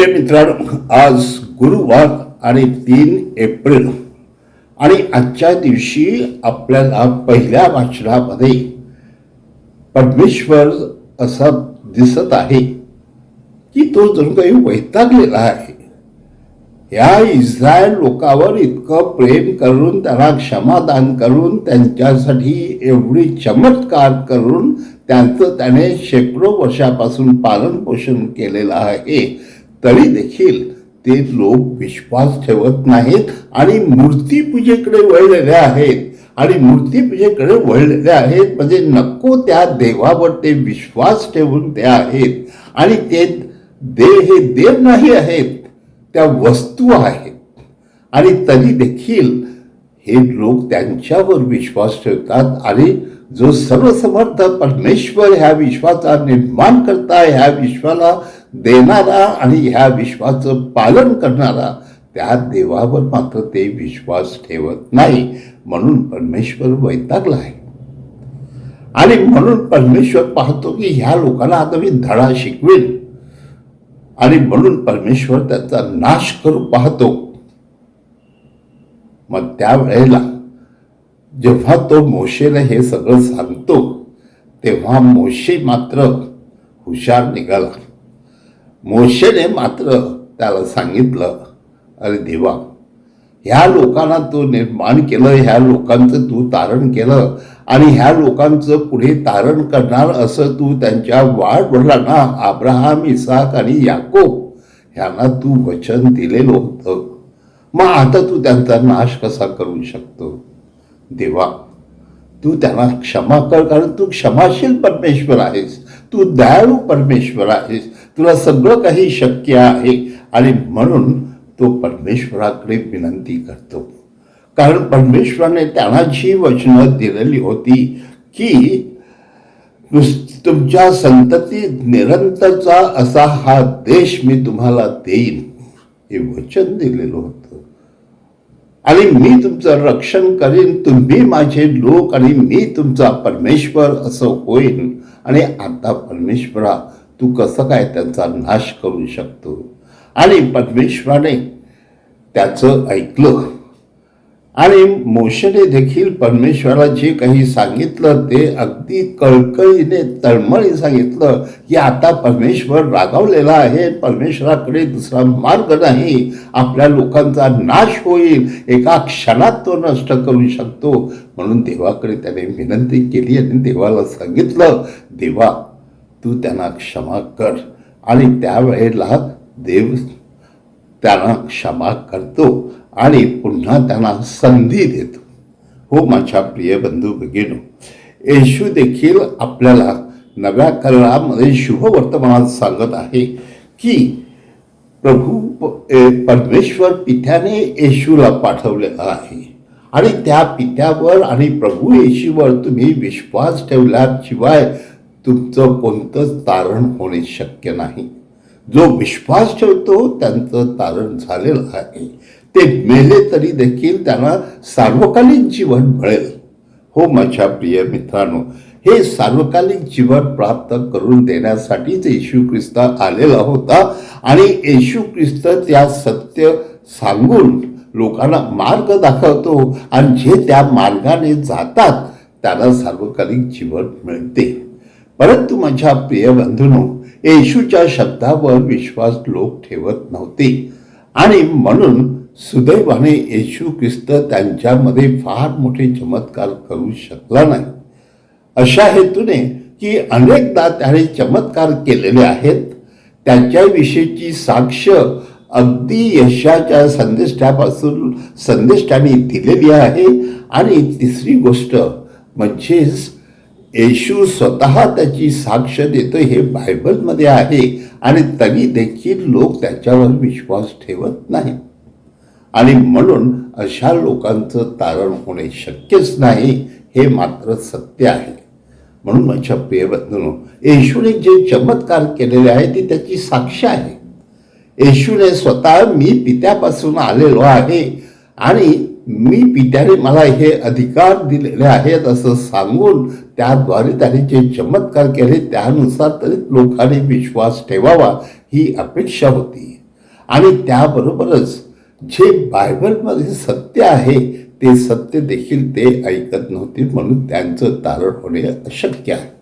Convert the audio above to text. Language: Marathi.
प्रिय मित्रांनो आज गुरुवार आणि तीन एप्रिल. आणि आजच्या दिवशी आपल्याला पहिल्या वाचनामध्ये परमेश्वर असा दिसत आहे की तो जणू काही वैतागलेला आहे. या इस्रायल लोकावर इतकं प्रेम करून त्यांना क्षमादान करून त्यांच्यासाठी एवढी चमत्कार करून त्यांचं त्याने शेकडो वर्षापासून पालन पोषण केलेलं आहे. तरी देखील ते लोक विश्वास ठेवत नाहीत आणि मूर्तीपूजेकडे वळलेले आहेत. आणि मूर्तीपूजेकडे वळलेले आहेत म्हणजे नको त्या देवावर ते विश्वास ठेवून ते आहेत. आणि ते देव हे देव नाही आहेत त्या वस्तू आहेत. आणि तरी देखील हे लोक त्यांच्यावर विश्वास ठेवतात आणि जो सर्वसमर्थ परमेश्वर ह्या विश्वाचा निर्माण करता ह्या विश्वाला देणारा आणि ह्या विश्वाचं पालन करणारा त्या देवावर मात्र ते विश्वास ठेवत नाही. म्हणून परमेश्वर वैतागला आहे. आणि म्हणून परमेश्वर पाहतो की ह्या लोकांना आता मी धडा शिकवेन. आणि म्हणून परमेश्वर त्याचा नाश करू पाहतो. मग त्यावेळेला जेव्हा तो मोशेला हे सगळं सांगतो तेव्हा मोशे मात्र हुशार निघाला. मोशेने मात्र त्याला सांगितलं अरे देवा ह्या लोकांना तू निर्माण केलं ह्या लोकांचं तू तारण केलं आणि ह्या लोकांचं पुढे तारण करणार असं तू त्यांच्या वाढवडिलांना आब्राहम इसाक आणि याकोब ह्यांना तू वचन दिलेलं होतं. मग आता तू त्यांचा नाश कसा करू शकतो? देवा तू त्यांना क्षमा कर कारण तू क्षमाशील परमेश्वर आहेस. तू दयाळू परमेश्वर आहेस. तुला सगळं काही शक्य आहे. आणि म्हणून तो परमेश्वराकडे विनंती करतो. कारण परमेश्वराने त्यांना जी वचनं दिलेली होती की तुमच्या संतती निरंतरचा असा हा देश मी तुम्हाला देईन. हे वचन दिलेलं होतं. आणि मी तुमचं रक्षण करीन. तुम्ही माझे लोक आणि मी तुमचा परमेश्वर असं होईन. आणि आता परमेश्वरा तू कसं काय त्यांचा नाश करू शकतो? आणि परमेश्वराने त्याचं ऐकलं. आणि मोशेने देखील परमेश्वराला जे काही सांगितलं ते अगदी कळकळीने तळमळी सांगितलं की आता परमेश्वर रागावलेला आहे परमेश्वराकडे दुसरा मार्ग नाही आपल्या लोकांचा नाश होईल एका क्षणात तो नष्ट करू शकतो. म्हणून देवाकडे त्याने विनंती केली आणि देवाला सांगितलं देवा तू त्यांना क्षमा कर. आणि त्यावेळेला देव त्यांना क्षमा करतो आणि पुन्हा त्यांना संधी देतो. हो माझ्या प्रिय बंधू भगिनो येशू देखील आपल्याला नव्या करारामध्ये शुभ वर्तमानात सांगत आहे की प्रभू प- ए, परमेश्वर पित्याने येशूला पाठवलेला आहे. आणि त्या पित्यावर आणि प्रभू येशूवर तुम्ही विश्वास ठेवल्याशिवाय तुमचं कोणतंच तारण होणे शक्य नाही. जो विश्वास ठेवतो त्यांचं तारण झालेलं आहे. ते मेले तरी देखील त्यांना सार्वकालिक जीवन मिळेल. हो माझ्या प्रिय मित्रांनो हे सार्वकालिक जीवन प्राप्त करून देण्यासाठीच येशू ख्रिस्त आलेला होता आणि येशू ख्रिस्त त्या सत्य सांगून लोकांना मार्ग दाखवतो आणि जे त्या मार्गाने जातात त्यांना सार्वकालिक जीवन मिळते. परंतु माझ्या प्रिय बंधूनो येशूच्या शब्दावर विश्वास लोक ठेवत नव्हते. आणि म्हणून सुदैवाने येशू ख्रिस्त त्यांच्यामध्ये फार मोठे चमत्कार करू शकला नाही. अशा हेतूने की अनेकदा त्याने चमत्कार केलेले आहेत. त्याच्याविषयीची साक्ष अगदी यशाच्या संदेष्टापासून संदेष्टाने दिलेली आहे. आणि तिसरी गोष्ट म्हणजेच येशू स्वतः त्याची साक्ष देतो हे बायबलमध्ये आहे आणि तरी देखील लोक त्याच्यावर विश्वास ठेवत नाही आणि म्हणून अशा लोकांचं तारण होणे शक्यच नाही हे मात्र सत्य आहे. म्हणून माझ्या प्रिय येशूने जे चमत्कार केलेले आहे ती त्याची साक्ष आहे. येशूने स्वतः मी पित्यापासून आलेलो आहे आणि मी पित्याने मला हे अधिकार दिलेले आहेत असं सांगून त्याद्वारे त्याने जे चमत्कार केले त्यानुसार तरी लोकांनी विश्वास ठेवावा ही अपेक्षा होती. आणि त्याबरोबरच जे बायबलमध्ये सत्य आहे ते सत्य देखील ते ऐकत नव्हते म्हणून त्यांचं तारण होणे अशक्य आहे.